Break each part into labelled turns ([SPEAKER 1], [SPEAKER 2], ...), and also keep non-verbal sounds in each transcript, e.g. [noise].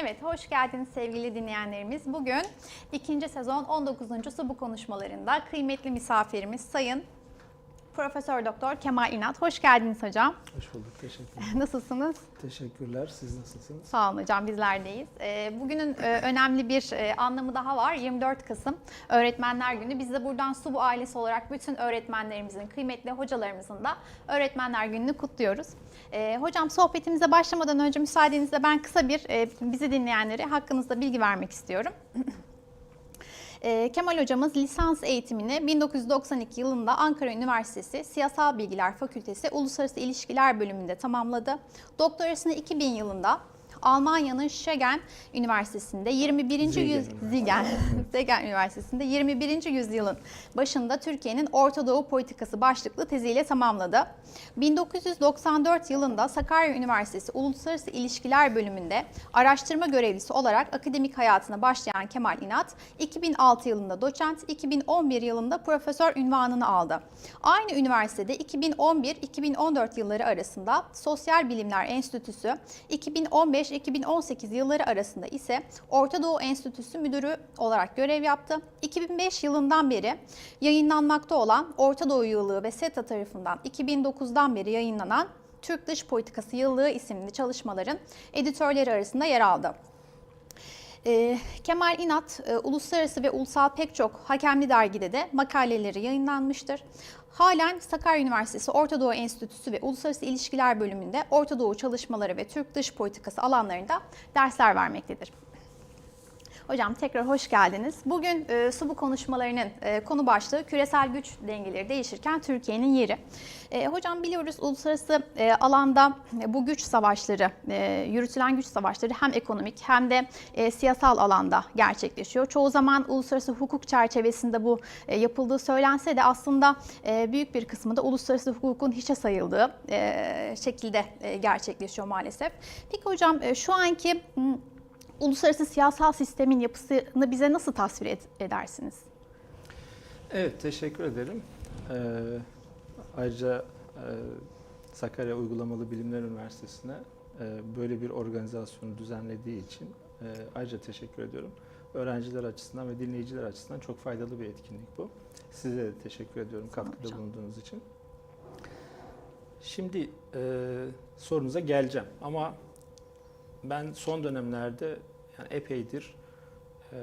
[SPEAKER 1] Evet, hoş geldiniz sevgili dinleyenlerimiz. Bugün ikinci sezon 19. su bu konuşmalarında kıymetli misafirimiz Sayın Profesör Doktor Kemal İnat. Hoş geldiniz hocam.
[SPEAKER 2] Hoş bulduk. Teşekkürler. [laughs]
[SPEAKER 1] Nasılsınız?
[SPEAKER 2] Teşekkürler. Siz nasılsınız?
[SPEAKER 1] Sağ olun hocam, bizlerdeyiz. Ee, Bugünün e, önemli bir e, anlamı daha var. 24 Kasım Öğretmenler Günü. Biz de buradan Subu ailesi olarak bütün öğretmenlerimizin, kıymetli hocalarımızın da Öğretmenler Günü'nü kutluyoruz. Ee, Hocam sohbetimize başlamadan önce müsaadenizle ben kısa bir e, bizi dinleyenlere hakkınızda bilgi vermek istiyorum. [laughs] Ee, Kemal hocamız lisans eğitimini 1992 yılında Ankara Üniversitesi Siyasal Bilgiler Fakültesi Uluslararası İlişkiler bölümünde tamamladı. Doktorasını 2000 yılında Almanya'nın Schengen Üniversitesi'nde 21. yüz
[SPEAKER 2] Siegen
[SPEAKER 1] Ziegen, [laughs] Siegen Üniversitesi'nde 21. yüzyılın başında Türkiye'nin Orta Doğu politikası başlıklı teziyle tamamladı. 1994 yılında Sakarya Üniversitesi Uluslararası İlişkiler bölümünde araştırma görevlisi olarak akademik hayatına başlayan Kemal İnat, 2006 yılında doçent, 2011 yılında profesör ünvanını aldı. Aynı üniversitede 2011-2014 yılları arasında Sosyal Bilimler Enstitüsü, 2015-2018 yılları arasında ise Orta Doğu Enstitüsü Müdürü olarak görev yaptı. 2005 yılından beri yayınlanmakta olan Orta Doğu Yıllığı ve SETA tarafından 2009'dan beri yayınlanan Türk Dış Politikası Yıllığı isimli çalışmaların editörleri arasında yer aldı. Ee, Kemal İnat, e, uluslararası ve ulusal pek çok hakemli dergide de makaleleri yayınlanmıştır. Halen Sakarya Üniversitesi Orta Doğu Enstitüsü ve Uluslararası İlişkiler bölümünde Orta Doğu çalışmaları ve Türk dış politikası alanlarında dersler vermektedir. Hocam tekrar hoş geldiniz. Bugün e, su bu konuşmalarının e, konu başlığı küresel güç dengeleri değişirken Türkiye'nin yeri. E, hocam biliyoruz uluslararası e, alanda e, bu güç savaşları, e, yürütülen güç savaşları hem ekonomik hem de e, siyasal alanda gerçekleşiyor. Çoğu zaman uluslararası hukuk çerçevesinde bu e, yapıldığı söylense de aslında e, büyük bir kısmı da uluslararası hukukun hiçe sayıldığı e, şekilde e, gerçekleşiyor maalesef. Peki hocam e, şu anki uluslararası siyasal sistemin yapısını bize nasıl tasvir ed- edersiniz?
[SPEAKER 2] Evet, teşekkür ederim. Ee, ayrıca e, Sakarya Uygulamalı Bilimler Üniversitesi'ne e, böyle bir organizasyonu düzenlediği için e, ayrıca teşekkür ediyorum. Öğrenciler açısından ve dinleyiciler açısından çok faydalı bir etkinlik bu. Size de teşekkür ediyorum katkıda
[SPEAKER 1] hocam.
[SPEAKER 2] bulunduğunuz için. Şimdi e, sorunuza geleceğim ama ben son dönemlerde yani epeydir e,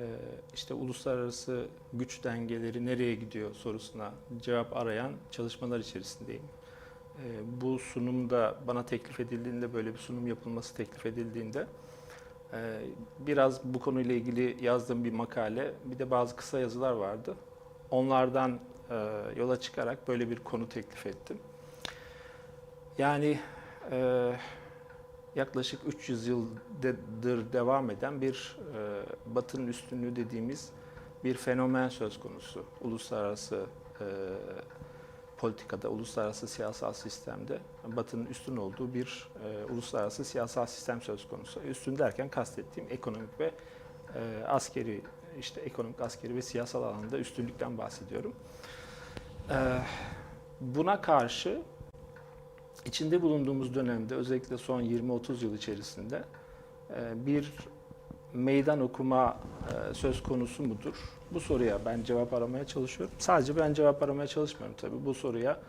[SPEAKER 2] işte uluslararası güç dengeleri nereye gidiyor sorusuna cevap arayan çalışmalar içerisindeyim. E, bu sunumda bana teklif edildiğinde böyle bir sunum yapılması teklif edildiğinde e, biraz bu konuyla ilgili yazdığım bir makale bir de bazı kısa yazılar vardı. Onlardan e, yola çıkarak böyle bir konu teklif ettim. Yani e, yaklaşık 300 yıldır devam eden bir e, Batı'nın üstünlüğü dediğimiz bir fenomen söz konusu. Uluslararası e, politikada, uluslararası siyasal sistemde Batı'nın üstün olduğu bir e, uluslararası siyasal sistem söz konusu. Üstün derken kastettiğim ekonomik ve e, askeri, işte ekonomik, askeri ve siyasal alanda üstünlükten bahsediyorum. E, buna karşı içinde bulunduğumuz dönemde özellikle son 20-30 yıl içerisinde e, bir meydan okuma e, söz konusu mudur? Bu soruya ben cevap aramaya çalışıyorum. Sadece ben cevap aramaya çalışmıyorum tabii. Bu soruya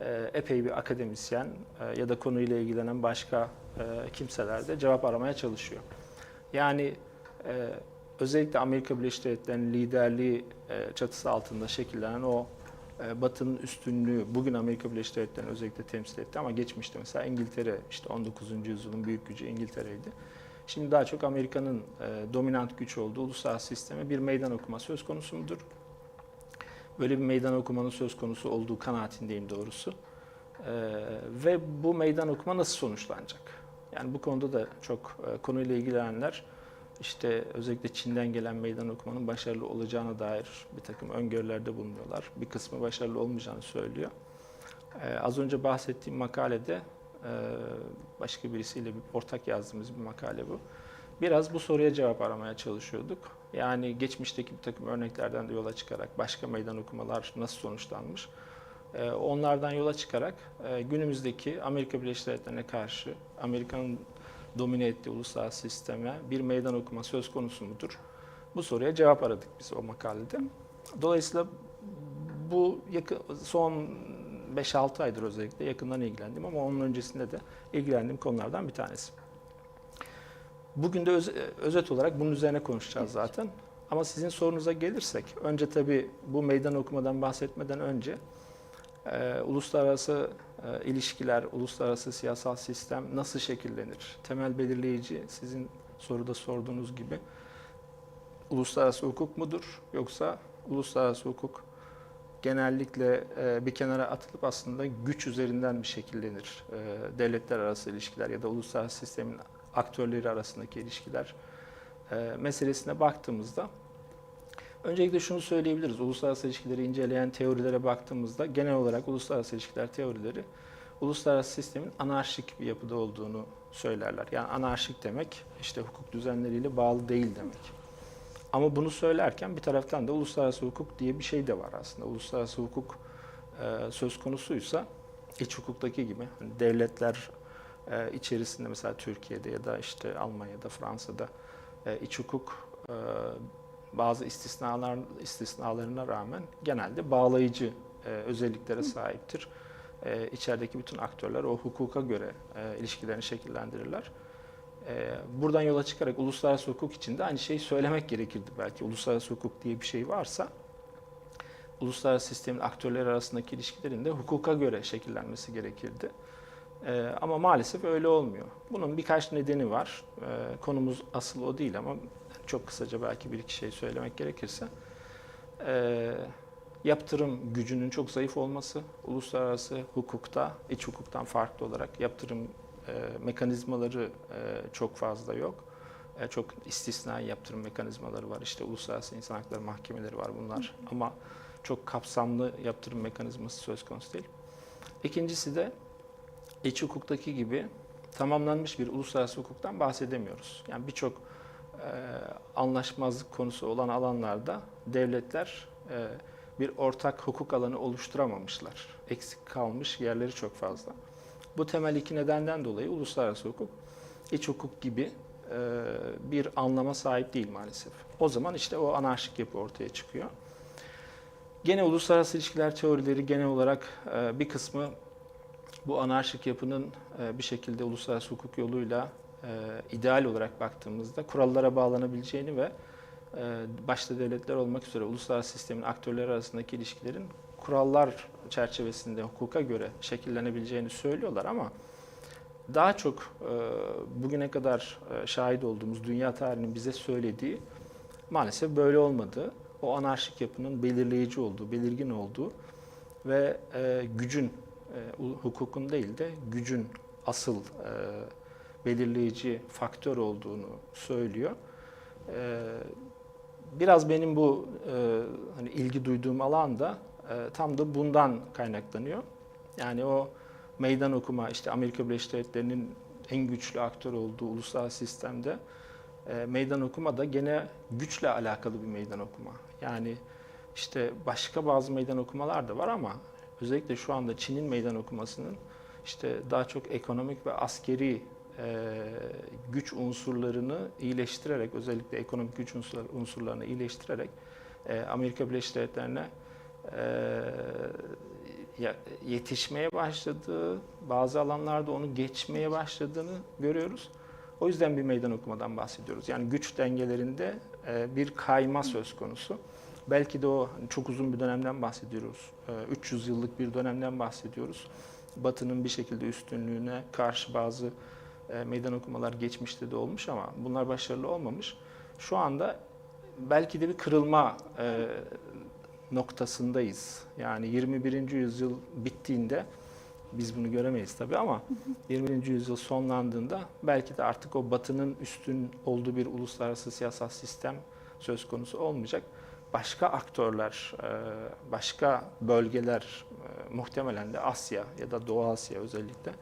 [SPEAKER 2] e, epey bir akademisyen ya da konuyla ilgilenen başka kimseler de cevap aramaya çalışıyor. Yani özellikle Amerika Birleşik Devletleri'nin liderliği çatısı altında şekillenen o Batı'nın üstünlüğü bugün Amerika Birleşik Devletleri'ni özellikle temsil etti ama geçmişte mesela İngiltere işte 19. yüzyılın büyük gücü İngiltere'ydi. Şimdi daha çok Amerika'nın e, dominant güç olduğu uluslararası sisteme bir meydan okuma söz konusu mudur? Böyle bir meydan okumanın söz konusu olduğu kanaatindeyim doğrusu. E, ve bu meydan okuma nasıl sonuçlanacak? Yani bu konuda da çok e, konuyla ilgilenenler işte özellikle Çin'den gelen meydan okumanın başarılı olacağına dair bir takım öngörülerde bulunuyorlar. Bir kısmı başarılı olmayacağını söylüyor. Ee, az önce bahsettiğim makalede e, başka birisiyle bir ortak yazdığımız bir makale bu. Biraz bu soruya cevap aramaya çalışıyorduk. Yani geçmişteki bir takım örneklerden de yola çıkarak başka meydan okumalar nasıl sonuçlanmış? Ee, onlardan yola çıkarak e, günümüzdeki Amerika Birleşik Devletleri'ne karşı Amerika'nın domine ettiği uluslararası sisteme bir meydan okuma söz konusu mudur? Bu soruya cevap aradık biz o makalede. Dolayısıyla bu yakın, son 5-6 aydır özellikle yakından ilgilendim ama onun öncesinde de ilgilendiğim konulardan bir tanesi. Bugün de öz- özet olarak bunun üzerine konuşacağız zaten. Ama sizin sorunuza gelirsek, önce tabii bu meydan okumadan bahsetmeden önce e, uluslararası e, ilişkiler, uluslararası siyasal sistem nasıl şekillenir? Temel belirleyici sizin soruda sorduğunuz gibi uluslararası hukuk mudur yoksa uluslararası hukuk genellikle e, bir kenara atılıp aslında güç üzerinden bir şekillenir. E, devletler arası ilişkiler ya da uluslararası sistemin aktörleri arasındaki ilişkiler e, meselesine baktığımızda öncelikle şunu söyleyebiliriz. Uluslararası ilişkileri inceleyen teorilere baktığımızda genel olarak uluslararası ilişkiler teorileri uluslararası sistemin anarşik bir yapıda olduğunu söylerler. Yani anarşik demek işte hukuk düzenleriyle bağlı değil demek. Ama bunu söylerken bir taraftan da uluslararası hukuk diye bir şey de var aslında. Uluslararası hukuk e, söz konusuysa iç hukuktaki gibi hani devletler e, içerisinde mesela Türkiye'de ya da işte Almanya'da, Fransa'da e, iç hukuk e, bazı istisnalar istisnalarına rağmen genelde bağlayıcı e, özelliklere sahiptir. E, içerideki bütün aktörler o hukuka göre e, ilişkilerini şekillendirirler. Ee, Buradan yola çıkarak uluslararası hukuk için de aynı şeyi söylemek gerekirdi belki. Uluslararası hukuk diye bir şey varsa uluslararası sistemin aktörleri arasındaki ilişkilerin de hukuka göre şekillenmesi gerekirdi. Ee, Ama maalesef öyle olmuyor. Bunun birkaç nedeni var. Ee, Konumuz asıl o değil ama çok kısaca belki bir iki şey söylemek gerekirse. Ee, Yaptırım gücünün çok zayıf olması, uluslararası hukukta, iç hukuktan farklı olarak yaptırım e, mekanizmaları e, çok fazla yok. E, çok istisnai yaptırım mekanizmaları var. İşte uluslararası insan hakları mahkemeleri var bunlar. Ama çok kapsamlı yaptırım mekanizması söz konusu değil. İkincisi de iç hukuktaki gibi tamamlanmış bir uluslararası hukuktan bahsedemiyoruz. Yani birçok e, anlaşmazlık konusu olan alanlarda devletler e, bir ortak hukuk alanı oluşturamamışlar. Eksik kalmış yerleri çok fazla. Bu temel iki nedenden dolayı uluslararası hukuk, iç hukuk gibi e, bir anlama sahip değil maalesef. O zaman işte o anarşik yapı ortaya çıkıyor. Gene uluslararası ilişkiler teorileri genel olarak e, bir kısmı bu anarşik yapının e, bir şekilde uluslararası hukuk yoluyla e, ideal olarak baktığımızda kurallara bağlanabileceğini ve e, başta devletler olmak üzere uluslararası sistemin aktörleri arasındaki ilişkilerin kurallar çerçevesinde hukuka göre şekillenebileceğini söylüyorlar ama daha çok e, bugüne kadar e, şahit olduğumuz dünya tarihinin bize söylediği maalesef böyle olmadı. O anarşik yapının belirleyici olduğu, belirgin olduğu ve gücün, hukukun değil de gücün asıl e, belirleyici faktör olduğunu söylüyor. E, biraz benim bu e, hani ilgi duyduğum alan da e, tam da bundan kaynaklanıyor. Yani o meydan okuma işte Amerika Birleşik Devletleri'nin en güçlü aktör olduğu uluslararası sistemde e, meydan okuma da gene güçle alakalı bir meydan okuma. Yani işte başka bazı meydan okumalar da var ama özellikle şu anda Çin'in meydan okumasının işte daha çok ekonomik ve askeri güç unsurlarını iyileştirerek özellikle ekonomik güç unsurlar, unsurlarını iyileştirerek e, Amerika Birleşik Devletleri'ne e, yetişmeye başladığı, bazı alanlarda onu geçmeye başladığını görüyoruz. O yüzden bir meydan okumadan bahsediyoruz. Yani güç dengelerinde e, bir kayma söz konusu. Belki de o hani çok uzun bir dönemden bahsediyoruz. E, 300 yıllık bir dönemden bahsediyoruz. Batı'nın bir şekilde üstünlüğüne karşı bazı e, meydan okumalar geçmişte de olmuş ama bunlar başarılı olmamış. Şu anda belki de bir kırılma e, noktasındayız. Yani 21. yüzyıl bittiğinde biz bunu göremeyiz tabii ama 21. yüzyıl sonlandığında belki de artık o batının üstün olduğu bir uluslararası siyasal sistem söz konusu olmayacak. Başka aktörler, e, başka bölgeler, e, muhtemelen de Asya ya da Doğu Asya özellikle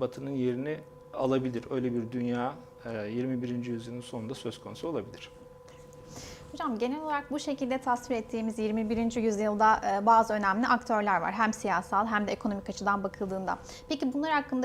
[SPEAKER 2] batının yerini alabilir. Öyle bir dünya e, 21. yüzyılın sonunda söz konusu olabilir.
[SPEAKER 1] Hocam genel olarak bu şekilde tasvir ettiğimiz 21. yüzyılda e, bazı önemli aktörler var. Hem siyasal hem de ekonomik açıdan bakıldığında. Peki bunlar hakkında